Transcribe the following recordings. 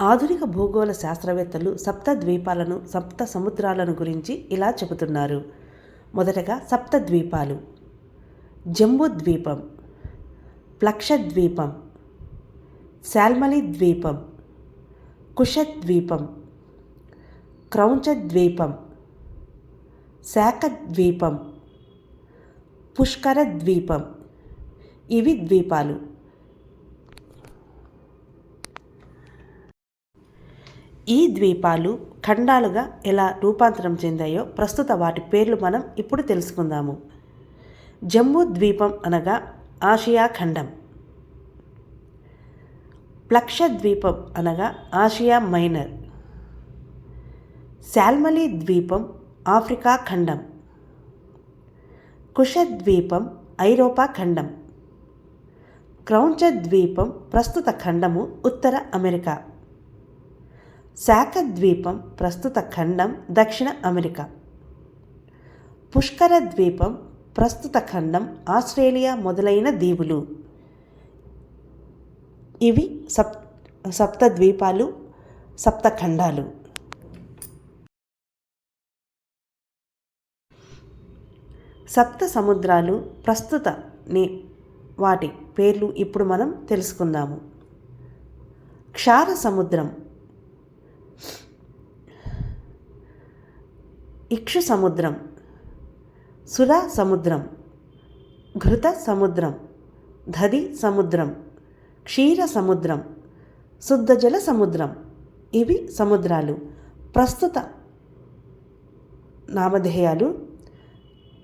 ఆధునిక భూగోళ శాస్త్రవేత్తలు సప్త ద్వీపాలను సప్త సముద్రాలను గురించి ఇలా చెబుతున్నారు. మొదటగా సప్త ద్వీపాలు. జంబు ద్వీపం ప్లక్షద్వీపం శాల్మలి ద్వీపం కుషద్వీపం క్రౌంచ ద్వీపం శాఖ ద్వీపం పుష్కర ద్వీపం ఇవి ద్వీపాలు. ఈ ద్వీపాలు ఖండాలుగా ఎలా రూపాంతరం చెందాయో ప్రస్తుత వాటి పేర్లు మనం ఇప్పుడు తెలుసుకుందాము. జమ్మూ ద్వీపం అనగా ఆసియా ఖండం. ప్లక్ష ద్వీపం అనగా ఆసియా మైనర్. శాల్మలి ద్వీపం ఆఫ్రికా ఖండం. కుష ద్వీపం ఐరోపా ఖండం. క్రౌంచ ద్వీపం ప్రస్తుత ఖండము ఉత్తర అమెరికా. శాఖ ద్వీపం ప్రస్తుత ఖండం దక్షిణ అమెరికా. పుష్కర ద్వీపం ప్రస్తుత ఖండం ఆస్ట్రేలియా మొదలైన దీవులు. ఇవి సప్ సప్త ద్వీపాలు సప్తఖండాలు. సప్త సముద్రాలు ప్రస్తుత ని వాటి పేర్లు ఇప్పుడు మనం తెలుసుకుందాము. క్షార సముద్రం ఇక్షు సముద్రం సురా సముద్రం ఘృత సముద్రం ధది సముద్రం క్షీర సముద్రం శుద్ధజల సముద్రం. ఇవి సముద్రాలు. ప్రస్తుత నామధేయాలు.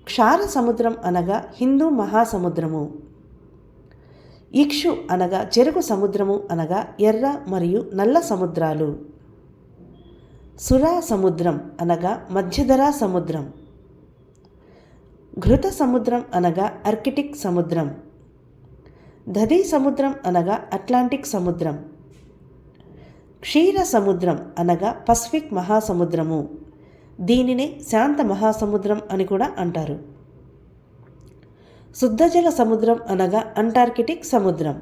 క్షార సముద్రం అనగా హిందూ మహాసముద్రము. ఇక్షు అనగా చెరుకు సముద్రము అనగా ఎర్ర మరియు నల్ల సముద్రాలు. సురా సముద్రం అనగా మధ్యధరా సముద్రం. ఘృత సముద్రం అనగా ఆర్కిటిక్ సముద్రం. దధి సముద్రం అనగా అట్లాంటిక్ సముద్రం. క్షీర సముద్రం అనగా పసిఫిక్ మహాసముద్రము. దీనినే శాంత మహాసముద్రం అని కూడా అంటారు. శుద్ధజల సముద్రం అనగా అంటార్కిటిక్ సముద్రం.